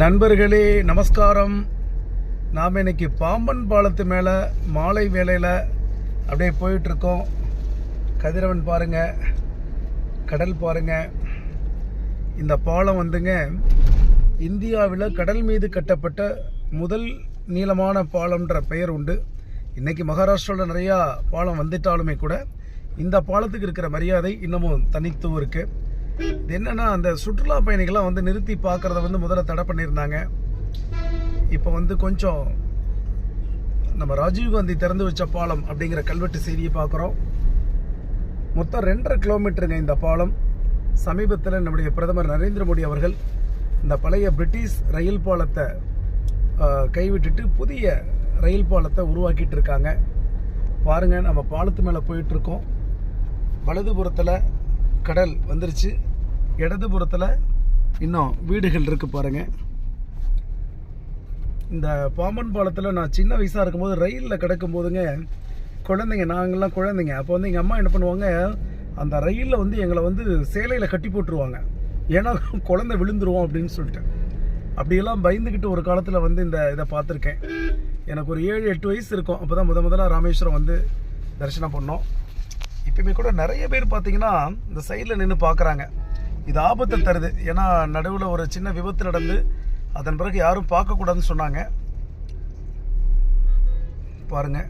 நண்பர்களே நமஸ்காரம். நாம் இன்னைக்கு பாம்பன் பாலத்து மேலே மாலை வேலையில் அப்படியே போயிட்டுருக்கோம். கதிரவன் பாருங்க கடல் பாருங்க. இந்த பாலம் வந்துங்க இந்தியாவில் கடல் மீது கட்டப்பட்ட முதல் நீளமான பாலம்ன்ற பெயர் உண்டு. இன்றைக்கி மகாராஷ்டிராவில் நிறையா பாலம் வந்துட்டாலுமே கூட இந்த பாலத்துக்கு இருக்கிற மரியாதை இன்னமும் தனித்துவம் இருக்குது என்னன்னா அந்த சுற்றுலா பயணிகள்லாம் வந்து நிறுத்தி பார்க்கறத வந்து முதல்ல தடை பண்ணியிருந்தாங்க. இப்போ வந்து கொஞ்சம் நம்ம ராஜீவ்காந்தி திறந்து வச்ச பாலம் அப்படிங்கிற கல்வெட்டு செய்தியை பார்க்குறோம். மொத்தம் ரெண்டரை கிலோமீட்டருங்க இந்த பாலம். சமீபத்தில் நம்முடைய பிரதமர் நரேந்திர மோடி அவர்கள் இந்த பழைய பிரிட்டிஷ் ரயில் பாலத்தை கைவிட்டுட்டு புதிய ரயில் பாலத்தை உருவாக்கிட்டு இருக்காங்க. பாருங்க நம்ம பாலத்து மேலே போயிட்டுருக்கோம் வலதுபுறத்தில் கடல் வந்துருச்சு. இடதுபுறத்தில் இன்னும் வீடுகள் இருக்குது பாருங்கள் இந்த பாம்பன் பாலத்தில் நான் சின்ன வயசாக இருக்கும்போது ரயிலில் கிடக்கும் போதுங்க குழந்தைங்க நாங்கள்லாம் குழந்தைங்க. அப்போ வந்து எங்கள் அம்மா என்ன பண்ணுவாங்க அந்த ரயிலில் வந்து எங்களை வந்து சேலையில் கட்டி போட்டுருவாங்க. ஏன்னா குழந்தை விழுந்துருவோம் அப்படின்னு சொல்லிட்டு. அப்படியெல்லாம் பயந்துக்கிட்டு ஒரு காலத்தில் வந்து இந்த இதை பார்த்துருக்கேன். எனக்கு ஒரு ஏழு எட்டு வயசு இருக்கும். அப்போ தான் முத முதல்ல ராமேஸ்வரம் வந்து தரிசனம் பண்ணோம். இப்பயுமே கூட நிறைய பேர் பார்த்தீங்கன்னா இந்த சைடில் நின்று பார்க்குறாங்க. இது ஆபத்தை தருது. ஏன்னா நடுவில் ஒரு சின்ன விபத்து நடந்து அதன் பிறகு யாரும் பார்க்கக்கூடாதுன்னு சொன்னாங்க. பாருங்க.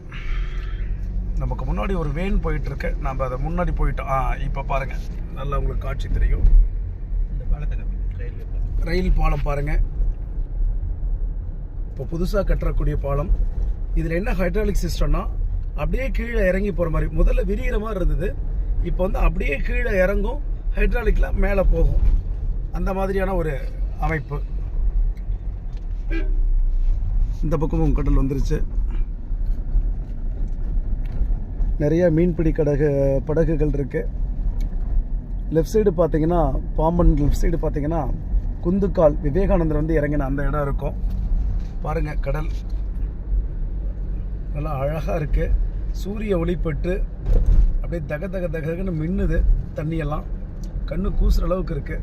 நமக்கு முன்னாடி ஒரு வேன் போயிட்டு இருக்கு நம்ம அதை முன்னாடி போயிட்டோம். ஆ இப்போ பாருங்க. நல்லா உங்களுக்கு காட்சி தெரியும். இந்த பாலத்தை ரயில் பாலம் பாருங்க. இப்போ புதுசாக கட்டக்கூடிய பாலம். இதில் என்ன ஹைட்ராலிக் சிஸ்டம்னா அப்படியே கீழே இறங்கி போகிற மாதிரி முதல்ல விரிகிற மாதிரி இருந்தது. இப்போ வந்து அப்படியே கீழே இறங்கும். ஹைட்ராலிக்கில் மேலே போகும். அந்த மாதிரியான ஒரு அமைப்பு. இந்த பக்கமும் கடல் வந்துருச்சு. நிறைய மீன்பிடி கடகு படகுகள் இருக்குது லெஃப்ட் சைடு பார்த்தீங்கன்னா பாம்பன் லெஃப்ட் சைடு பார்த்தீங்கன்னா குந்துக்கால் விவேகானந்தர் வந்து இறங்கின அந்த இடம் இருக்கும். பாருங்க கடல். நல்லா அழகாக இருக்குது சூரிய ஒளிப்பட்டு அப்படியே தக தக தகன்னு மின்னுது தண்ணியெல்லாம். கண்ணு கூசுற அளவுக்கு இருக்குது